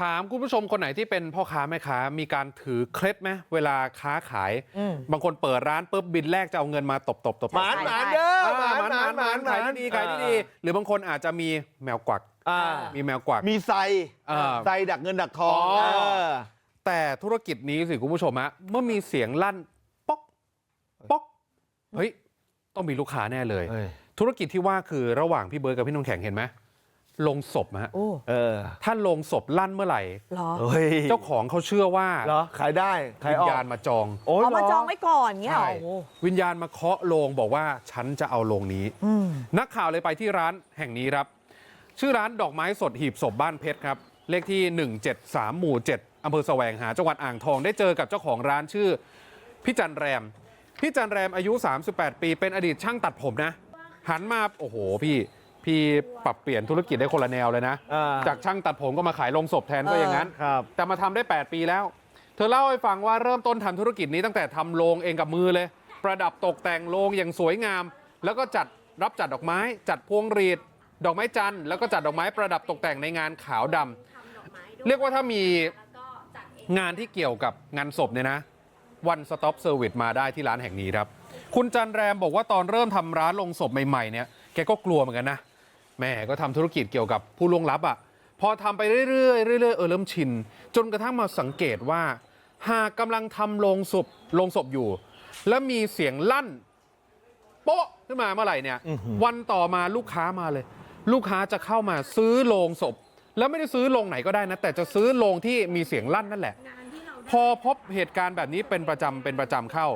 ถามคุณผู้ชมคนไหนที่เป็นพ่อค้าแม่ค้ามีการถือเคล็ดไหมเวลาค้าขายอืมบางคนเปิดร้านปุ๊บบินแรกจะเอาเงินมาตบตบตบหมานหมานเด้อเออหมานหมานหมานหมานขายที่ดีขายที่ดีหรือบางคนอาจจะมีแมวกวักอ่ามีแมวกวักมีไซอ่าไซดักเงินดักทองอ๋อเออแต่ธุรกิจนี้สิคุณผู้ชมฮะเมื่อมีเสียงลั่นป๊อกป๊อกเฮ้ยต้องมีลูกค้าแน่เลยเฮ้ยธุรกิจที่ว่าคือระหว่างพี่เบิร์ดกับพี่นงแข่งเห็นไหม ลงศพฮะโอ้เออถ้าลงศพลั่นเมื่อไหร่เหรอเฮ้ยเจ้าของเขาเชื่อว่าเหรอขายได้ขายวิออญกญาณมาจองโอ้ยเอามาเหรจองไว้ก่อนเงี้ยเหรอใช่โอ้โหวิญญาณมาเคาะโลงบอกว่าฉันจะเอาโลงนี้อืมนักข่าวเลยไปที่ร้านแห่งนี้ครับ ชื่อร้านดอกไม้สดหีบศพบ้านเพชรครับ เลขที่ 173 หมู่ 7อำเภอแสวงหาจังหวัดอ่างทองได้เจอกับเจ้าของร้านชื่อพี่จันแรมพี่จันแรมอายุ 38 ปี เป็นอดีตช่างตัดผมนะ หันมาโอ้โหพี่ พี่ปรับเปลี่ยนธุรกิจได้คนละแนวเลยนะอ่าจากช่างตัดผมก็มาขายลงศพแทนก็อย่างนั้นครับแต่มาทำได้ 8 ปีแล้ว เธอเล่าให้ฟังว่าเริ่มต้นทำธุรกิจนี้ตั้งแต่ทำโรงเองกับมือเลย ประดับตกแต่งโรงอย่างสวยงาม แล้วก็จัดรับจัดดอกไม้ จัดพวงหรีด ดอกไม้จันทร์แล้วก็จัดดอกไม้ประดับตกแต่งในงานขาวดำเรียกว่าถ้ามีงานที่เกี่ยวกับงานศพเนี่ยนะวันสต็อปเซอร์วิสมาได้ที่ร้านแห่งนี้ครับ คุณจันแรมบอกว่าตอนเริ่มทำร้านลงศพใหม่ๆเนี่ยแกก็กลัวเหมือนกันนะแม่ก็ทำธุรกิจเกี่ยวกับผู้ล่วงลับอะ่ะพอทำไปเรื่อยๆเรื่อยๆเออเริ่มชิน จนกระทั่งมาสังเกตว่า หากกำลังทำโลงศพโลงศพอยู่ แล้วมีเสียงลั่น โป๊ะขึ้นมาเมื่อไหร่เนี่ยวันต่อมาลูกค้ามาเลย ลูกค้าจะเข้ามาซื้อโลงศพ แล้วไม่ได้ซื้อโลงไหนก็ได้นะ แต่จะซื้อโลงที่มีเสียงลั่นนั่นแหละ พอพบเหตุการณ์แบบนี้เป็นประจำเป็นประจำเข้า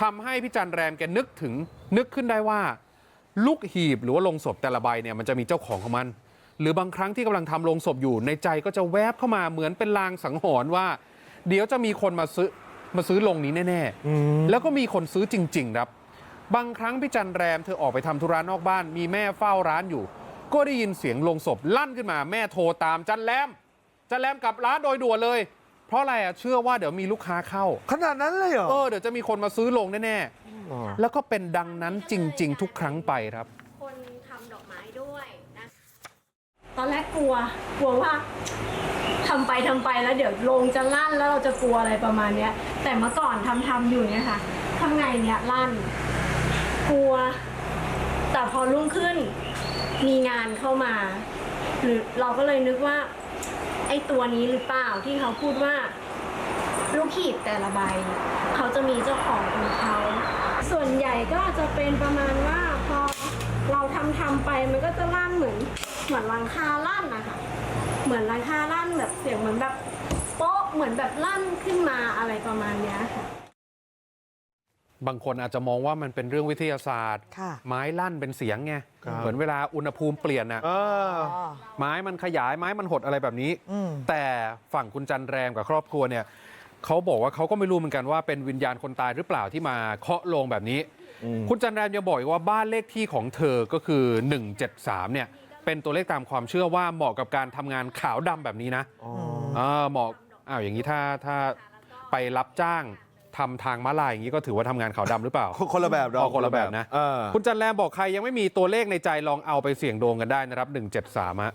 ทำให้พี่จันแรมแกนึกถึงนึกขึ้นได้ว่า ลูกหีบหรือว่าโลงศพแต่ละใบเนี่ยมันจะมีเจ้าของของมัน หรือบางครั้งที่กำลังทำโลงศพอยู่ในใจก็จะแวบเข้ามาเหมือนเป็นลางสังหรณ์ว่า เดี๋ยวจะมีคนมาซื้อมาซื้อโลงนี้แน่ๆแล้วก็มีคนซื้อจริง ๆ ครับ บางครั้งพี่จันแรมเธอออกไปทำธุระนอกบ้าน มีแม่เฝ้าร้านอยู่ ก็ได้ยินเสียงโลงศพลั่นขึ้นมา แม่โทรตามจันแรมจันแรมกลับร้านโดยด่วนเลย เพราะอะไรอะเชื่อว่าเดี๋ยวมีลูกค้าเข้า ขนาดนั้นเลยเหรอ เออเดี๋ยวจะมีคนมาซื้อลงแน่อ๋อ ๆแล้วก็เป็นดังนั้นจริง ๆ ทุกครั้งไปครับ คนทำดอกไม้ด้วยนะ ตอนแรกกลัว กลัวว่าทำไปทำไปแล้วเดี๋ยวลงจะลั่นแล้วเราจะกลัวอะไรประมาณเนี้ย แต่เมื่อก่อนทำทำอยู่เนี่ยค่ะทำไงเนี่ยลั่น กลัว แต่พอรุ่งขึ้นมีงานเข้ามา หรือเราก็เลยนึกว่า ไอ้ตัวนี้หรือเปล่าที่เขาพูดว่าลูกขีดแต่ละใบ เขาจะมีเจ้าของของเขา ส่วนใหญ่ก็จะเป็นประมาณว่าพอเราทำทำไปมันก็จะลั่นเหมือนเหมือนลังคาลั่นนะคะเหมือนลังคาลั่นแบบเสียงเหมือนแบบโป๊ะเหมือนแบบลั่นขึ้นมาอะไรประมาณเนี้ยค่ะ บางคนอาจจะมองว่ามันเป็นเรื่องวิทยาศาสตร์ ค่ะ ไม้ลั่นเป็นเสียงไง ครับ เหมือนเวลาอุณหภูมิเปลี่ยนน่ะ เออ อ๋อไม้มันขยายไม้มันหดอะไรแบบนี้ อืม แต่ฝั่งคุณจันแรมกับครอบครัวเนี่ยเขาบอกว่าเขาก็ไม่รู้เหมือนกันว่าเป็นวิญญาณคนตายหรือเปล่าที่มาเคาะโลงแบบนี้ อืม คุณจันแรมยังบอกอีกว่าบ้านเลขที่ของเธอก็คือ 173เนี่ยเป็นตัวเลขตามความเชื่อว่าเหมาะกับการทำงานขาวดำแบบนี้นะ อ๋อ เออเหมาะอ้าวอย่างนี้ถ้าถ้าไปรับจ้าง ทำทางม้าลายอย่างนี้ก็ถือว่าทำงานขาวดำหรือเปล่า คนละแบบดออ๋กอคนละแบบนะเออคุณจันแรมบอกใครยังไม่มีตัวเลขในใจลองเอาไปเสี่ยงดวงกันได้นะครับ173ฮะ